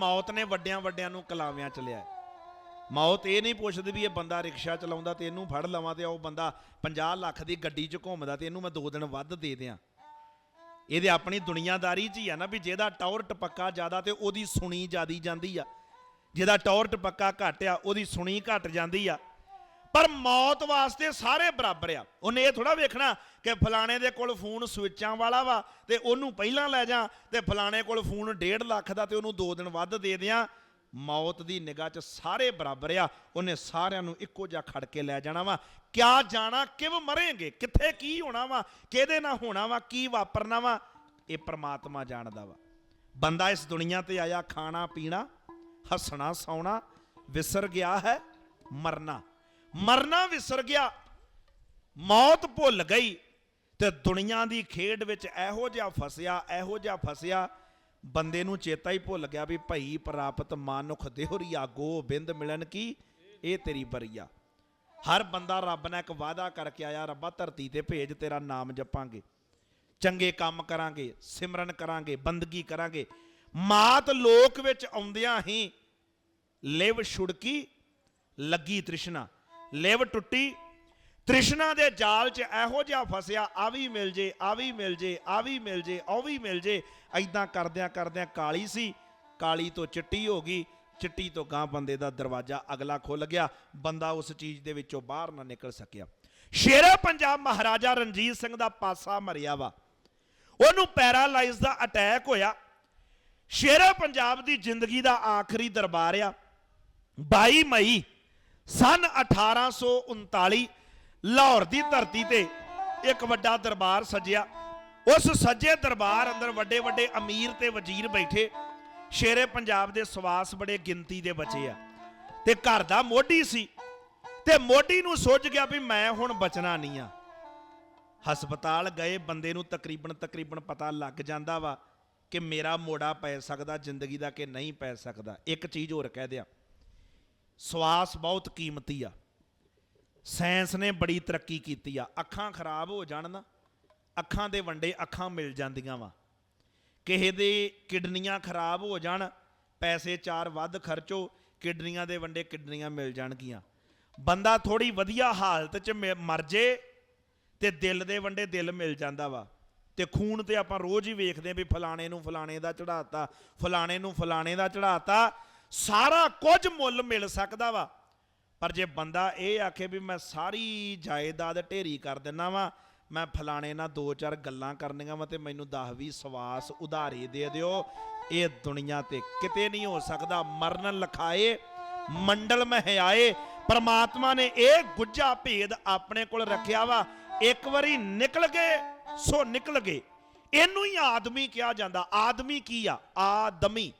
ਮੌਤ ਨੇ ਵੱਡਿਆਂ ਵੱਡਿਆਂ ਨੂੰ ਕਲਾਵਿਆਂ ਚ ਲਿਆ ਮੌਤ ਇਹ ਨਹੀਂ ਪੁੱਛਦੀ ਵੀ ਇਹ ਬੰਦਾ ਰਿਕਸ਼ਾ ਚਲਾਉਂਦਾ ਤੇ ਇਹਨੂੰ ਫੜ ਲਵਾਂ ਤੇ ਉਹ ਬੰਦਾ 50 ਲੱਖ ਦੀ ਗੱਡੀ 'ਚ ਘੁੰਮਦਾ ਤੇ ਇਹਨੂੰ ਮੈਂ 2 ਦਿਨ ਵੱਧ ਦੇ ਦਿਆਂ। ਇਹਦੇ ਆਪਣੀ ਦੁਨੀਆਦਾਰੀ 'ਚ ਹੀ ਆ ਨਾ ਵੀ ਜਿਹਦਾ ਟੌਰ ਟਪੱਕਾ ਜ਼ਿਆਦਾ ਤੇ ਉਹਦੀ ਸੁਣੀ ਜ਼ਿਆਦੀ ਜਾਂਦੀ ਆ। ਜਿਹਦਾ ਟੌਰ ਟਪੱਕਾ ਘੱਟ ਆ, ਉਹਦੀ ਸੁਣੀ ਘਟ ਜਾਂਦੀ ਆ। ਪਰ ਮੌਤ ਵਾਸਤੇ ਸਾਰੇ ਬਰਾਬਰ ਆ। ਉਹਨੇ ਇਹ ਥੋੜਾ ਵੇਖਣਾ ਕਿ ਫਲਾਣੇ ਦੇ ਕੋਲ ਫੋਨ ਸਵਿੱਚਾਂ ਵਾਲਾ ਵਾ ਤੇ ਉਹਨੂੰ ਪਹਿਲਾਂ ਲੈ ਜਾ ਤੇ ਫਲਾਣੇ ਕੋਲ ਫੋਨ 1.5 ਲੱਖ ਦਾ ਤੇ ਉਹਨੂੰ 2 ਦਿਨ ਵੱਧ ਦੇ ਦਿਆਂ। ਮੌਤ ਦੀ ਨਿਗਾਹ 'ਚ ਸਾਰੇ ਬਰਾਬਰ ਆ। ਉਹਨੇ ਸਾਰਿਆਂ ਨੂੰ ਇੱਕੋ ਜਿਹਾ ਖੜ ਕੇ ਲੈ ਜਾਣਾ ਵਾ। ਕਿਆ ਜਾਣਾ, ਕਿਵ ਮਰੇਂਗੇ, ਕਿੱਥੇ ਕੀ ਹੋਣਾ ਵਾ, ਕਿਹਦੇ ਨਾਲ ਹੋਣਾ ਵਾ, ਕੀ ਵਾਪਰਨਾ ਵਾ, ਇਹ ਪ੍ਰਮਾਤਮਾ ਜਾਣਦਾ ਵਾ। ਬੰਦਾ ਇਸ ਦੁਨੀਆ ਤੇ ਆਇਆ, ਖਾਣਾ, ਪੀਣਾ, ਹੱਸਣਾ, ਸੌਣਾ, ਵਿਸਰ ਗਿਆ ਹੈ, ਮਰਨਾ। ਮਰਨਾ ਵਿਸਰ ਗਿਆ, ਮੌਤ ਭੁੱਲ ਗਈ ਤੇ ਦੁਨੀਆ ਦੀ ਖੇਡ ਵਿੱਚ ਇਹੋ ਜਿਹਾ ਫਸਿਆ, ਇਹੋ ਜਿਹਾ ਫਸਿਆ, ਬੰਦੇ ਨੂੰ ਚੇਤਾ ਹੀ ਭੁੱਲ ਗਿਆ ਵੀ ਭਈ ਪ੍ਰਾਪਤ ਮਾਨੁਖ ਦੇਹਰੀਆ ਗੋਬਿੰਦ ਮਿਲਨ ਕੀ? ਇਹ ਤੇਰੀ ਬਰੀਆ। ਹਰ ਬੰਦਾ ਰੱਬ ਨਾਲ ਇੱਕ ਵਾਅਦਾ ਕਰਕੇ ਆਇਆ, ਰੱਬਾ ਧਰਤੀ ਤੇ ਭੇਜ ਤੇਰਾ ਨਾਮ ਜਪਾਂਗੇ। ਚੰਗੇ ਕੰਮ ਕਰਾਂਗੇ, ਸਿਮਰਨ ਕਰਾਂਗੇ, ਬੰਦਗੀ ਕਰਾਂਗੇ। ਮਾਤ ਲੋਕ ਵਿੱਚ ਆਉਂਦਿਆਂ ਹੀ ਲਿਵ ਛੁੜਕੀ ਲੱਗੀ ਤ੍ਰਿਸ਼ਨਾ। ਲਿਵ ਟੁੱਟੀ, ਤ੍ਰਿਸ਼ਨਾ ਦੇ ਜਾਲ 'ਚ ਇਹੋ ਜਿਹਾ ਫਸਿਆ, ਆ ਵੀ ਮਿਲ ਜੇ, ਆ ਵੀ ਮਿਲ ਜੇ, ਆ ਵੀ ਮਿਲ ਜੇ, ਉਹ ਵੀ ਮਿਲ ਜੇ ਐਦਾਂ ਕਰਦਿਆਂ ਕਰਦਿਆਂ ਕਾਲੀ ਸੀ, ਕਾਲੀ ਤੋਂ ਚਿੱਟੀ ਹੋ ਗਈ, ਚਿੱਟੀ ਤੋਂ ਗਾਂ ਬੰਦੇ ਦਾ ਦਰਵਾਜ਼ਾ ਅਗਲਾ ਖੁੱਲ ਗਿਆ, ਬੰਦਾ ਉਸ ਚੀਜ਼ ਦੇ ਵਿੱਚੋਂ ਬਾਹਰ ਨਾ ਨਿਕਲ ਸਕਿਆ। ਸ਼ੇਰੇ ਪੰਜਾਬ ਮਹਾਰਾਜਾ ਰਣਜੀਤ ਸਿੰਘ ਦਾ ਪਾਸਾ ਮਰਿਆ ਵਾ। ਉਹਨੂੰ ਪੈਰਾਲਾਈਜ਼ ਦਾ ਅਟੈਕ ਹੋਇਆ। ਸ਼ੇਰੇ ਪੰਜਾਬ ਦੀ ਜ਼ਿੰਦਗੀ ਦਾ ਆਖਰੀ ਦਰਬਾਰ ਆ। 22 ਮਈ ਸਨ 1839 ਲਾਹੌਰ ਦੀ ਧਰਤੀ ਤੇ ਇੱਕ ਵੱਡਾ ਦਰਬਾਰ ਸਜਿਆ। ਉਸ ਸੱਜੇ ਦਰਬਾਰ ਅੰਦਰ ਵੱਡੇ ਵੱਡੇ ਅਮੀਰ ਤੇ ਵਜ਼ੀਰ ਬੈਠੇ। ਸ਼ੇਰੇ ਪੰਜਾਬ ਦੇ ਸਵਾਸ ਬੜੇ ਗਿਣਤੀ ਦੇ ਬਚੇ ਆ। ਤੇ ਘਰ ਦਾ ਮੋਢੀ ਸੀ। ਤੇ ਮੋਢੀ ਨੂੰ ਸੋਚ ਗਿਆ ਵੀ ਮੈਂ ਹੁਣ ਬਚਣਾ ਨਹੀਂ ਆ। ਹਸਪਤਾਲ ਗਏ, ਬੰਦੇ ਨੂੰ ਤਕਰੀਬਨ ਤਕਰੀਬਨ ਪਤਾ ਲੱਗ ਜਾਂਦਾ ਵਾ ਕਿ ਮੇਰਾ ਮੋੜਾ ਪੈ ਸਕਦਾ, ਜ਼ਿੰਦਗੀ ਦਾ ਕਿ ਨਹੀਂ ਪੈ ਸਕਦਾ। ਇੱਕ ਚੀਜ਼ ਹੋਰ ਕਹਿ ਦਿਆਂ। ਸਵਾਸ ਬਹੁਤ ਕੀਮਤੀ ਆ। ਸਾਇੰਸ ਨੇ ਬੜੀ ਤਰੱਕੀ ਕੀਤੀ ਆ। ਅੱਖਾਂ ਖਰਾਬ ਹੋ ਜਾਣ ਨਾ, ਅੱਖਾਂ ਦੇ ਵੰਡੇ ਅੱਖਾਂ ਮਿਲ ਜਾਂਦੀਆਂ ਵਾ। ਕਿਸੇ ਦੇ ਕਿਡਨੀਆਂ ਖਰਾਬ ਹੋ ਜਾਣ, ਪੈਸੇ ਚਾਰ ਵੱਧ ਖਰਚੋ, ਕਿਡਨੀਆਂ ਦੇ ਵੰਡੇ ਕਿਡਨੀਆਂ ਮਿਲ ਜਾਣਗੀਆਂ। ਬੰਦਾ ਥੋੜੀ ਵਧੀਆ ਹਾਲਤ 'ਚ ਮ- ਮਰ ਜੇ ਤੇ ਦਿਲ ਦੇ ਵੰਡੇ ਦਿਲ ਮਿਲ ਜਾਂਦਾ ਵਾ। ਤੇ ਖੂਨ ਤੇ ਆਪਾਂ ਰੋਜ਼ ਹੀ ਵੇਖਦੇ ਹਾਂ ਵੀ ਫਲਾਣੇ ਨੂੰ ਫਲਾਣੇ ਦਾ ਚੜਾਤਾ ਫਲਾਣੇ ਨੂੰ ਫਲਾਣੇ ਦਾ ਚੜਾਤਾ ਸਾਰਾ ਕੁਝ ਮੁੱਲ ਮਿਲ ਸਕਦਾ ਵਾ। ਪਰ ਜੇ ਬੰਦਾ ਇਹ ਆਖੇ ਵੀ ਮੈਂ ਸਾਰੀ ਜਾਇਦਾਦ ਢੇਰੀ ਕਰ ਦਿੰਨਾ ਵਾ, ਮੈਂ ਫਲਾਣੇ ਨਾਲ ਦੋ ਚਾਰ ਗੱਲਾਂ ਕਰਨੀਆਂ ਵਾ ਤੇ ਮੈਨੂੰ 10 20 ਸਵਾਸ ਉਧਾਰੇ ਦੇ ਦਿਓ, ਇਹ ਦੁਨੀਆ ਤੇ ਕਿਤੇ ਨਹੀਂ ਹੋ ਸਕਦਾ। ਮਰਨ ਲਖਾਏ, ਮੰਡਲ ਮਹਿਆਏ, ਪਰਮਾਤਮਾ ਨੇ ਇਹ ਗੁੱਜਾ ਭੇਦ ਆਪਣੇ ਕੋਲ ਰੱਖਿਆ ਵਾ। ਇੱਕ ਵਾਰੀ ਨਿਕਲ ਗਏ, ਸੋ ਨਿਕਲ ਗਏ। ਇਹਨੂੰ ਹੀ ਆਦਮੀ ਕਿਹਾ ਜਾਂਦਾ। ਆਦਮੀ ਕੀ ਆ? ਆਦਮੀ।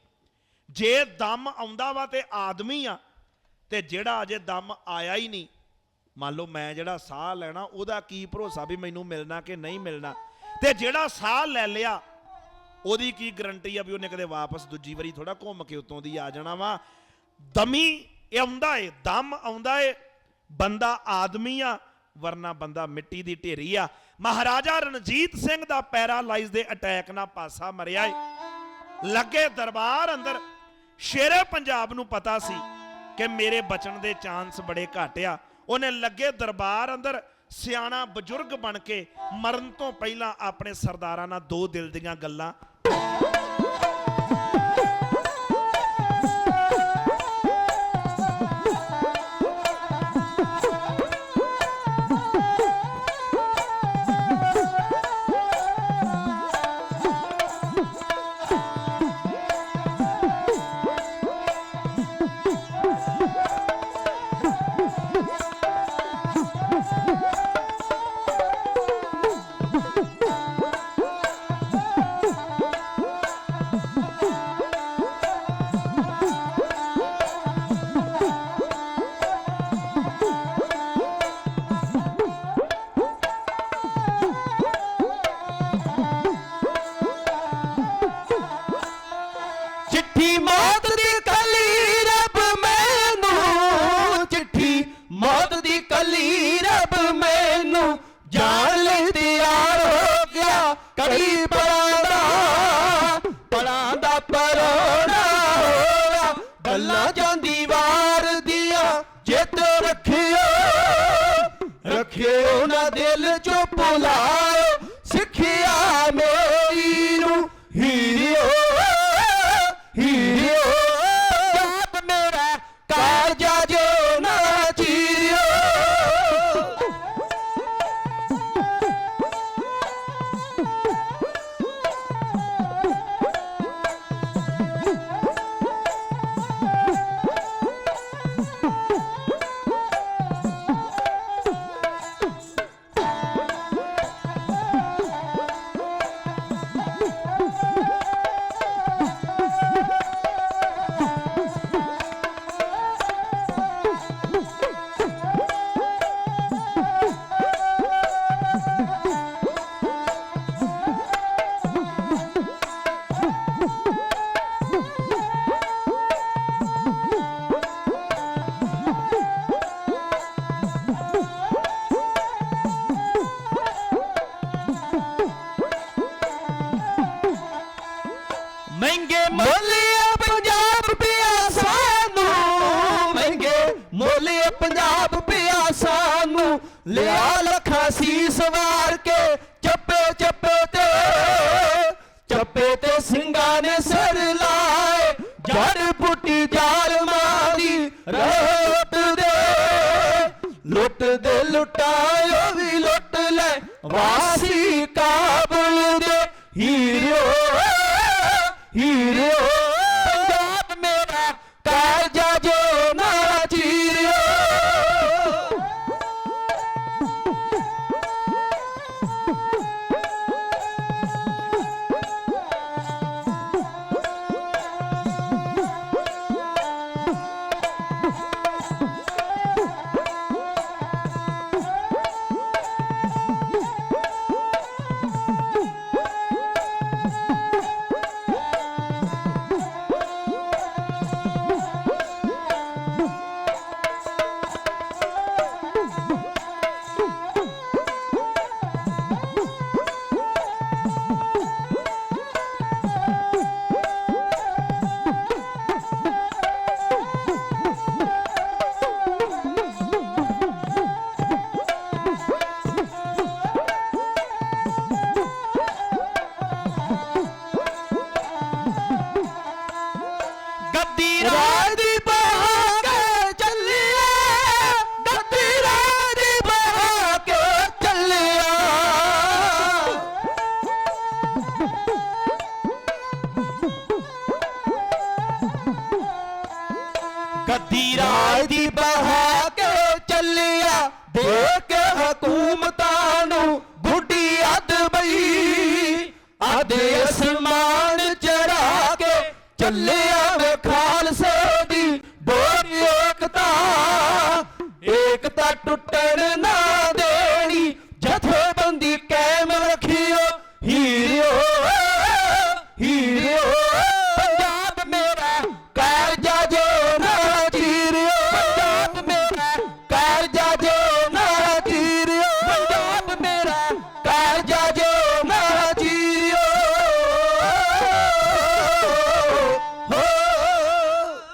ਜੇ ਦਮ ਆਉਂਦਾ ਵਾ ਤੇ ਆਦਮੀ ਆ, ਤੇ ਜਿਹੜਾ ਅਜੇ ਦਮ ਆਇਆ ਹੀ ਨਹੀਂ, ਮੰਨ ਲਓ ਮੈਂ ਜਿਹੜਾ ਸਾਹ ਲੈਣਾ, ਉਹਦਾ ਕੀ ਭਰੋਸਾ ਵੀ ਮੈਨੂੰ ਮਿਲਣਾ ਕਿ ਨਹੀਂ ਮਿਲਣਾ? ਤੇ ਜਿਹੜਾ ਸਾਹ ਲੈ ਲਿਆ, ਉਹਦੀ ਕੀ ਗਰੰਟੀ ਆ ਵੀ ਉਹਨੇ ਕਦੇ ਵਾਪਸ ਦੂਜੀ ਵਾਰੀ ਥੋੜਾ ਘੁੰਮ ਕੇ ਉਤੋਂ ਦੀ ਆ ਜਾਣਾ ਵਾ? ਦਮੀ ਇਹ ਆਉਂਦਾ ਏ, ਦਮ ਆਉਂਦਾ ਏ, ਬੰਦਾ ਆਦਮੀ ਆ, ਵਰਨਾ ਬੰਦਾ ਮਿੱਟੀ ਦੀ ਢੇਰੀ ਆ। ਮਹਾਰਾਜਾ ਰਣਜੀਤ ਸਿੰਘ ਦਾ ਪੈਰਾਲਾਈਜ਼ ਦੇ ਅਟੈਕ ਨਾਲ ਪਾਸਾ ਮਰਿਆ ਏ। ਲੱਗੇ ਦਰਬਾਰ ਅੰਦਰ ਸ਼ੇਰੇ ਪੰਜਾਬ ਨੂੰ ਪਤਾ ਸੀ ਕਿ ਮੇਰੇ ਬਚਣ ਦੇ ਚਾਂਸ ਬੜੇ ਘੱਟ ਆ। ਉਹਨੇ ਲੱਗੇ ਦਰਬਾਰ ਅੰਦਰ ਸਿਆਣਾ ਬਜ਼ੁਰਗ ਬਣ ਕੇ ਮਰਨ ਤੋਂ ਪਹਿਲਾਂ ਆਪਣੇ ਸਰਦਾਰਾਂ ਨਾਲ ਦੋ ਦਿਲ ਦੀਆਂ ਗੱਲਾਂ ਮੋਲੇ ਪੰਜਾਬ ਪਿਆ ਸਾਨੂੰ ਲਿਆ ਲੱਖਾਂ ਸੀਸ ਵਾਰ ਕੇ ਚੱਪੇ ਚੱਪੇ ਤੇ। ਚੱਪੇ ਤੇ ਸਿੰਘਾਂ ਨੇ ਸਿਰ ਲਾਏ, ਜੜ ਪੁੱਟੀ ਜਾਲ ਮਾਰੀ ਰੋਟ ਦੇ। ਲੁੱਟ ਦੇ ਲੁਟਾਇਓ ਵੀ ਲੁੱਟ ਲੈ। ਵਾਸੀ ਕਾਬਲ ਦੱਦੀ ਰਾਜ ਦੀ ਬਹਾ ਕੇ ਚੱਲਿਆ, ਦੇਖ ਹਕੂਮਤਾਂ ਨੂੰ ਬੁੱਢੀ ਅੱਧ ਬਈ। ਆਦੇ ਅਸਮਾਨ ਚੜਾ ਕੇ ਚੱਲਿਆ ਵੇ ਖਾਲਸੇ ਦੀ ਡੋਰ ਏਕਤਾ। ਏਕਤਾ ਟੁੱਟਣ ਨਾ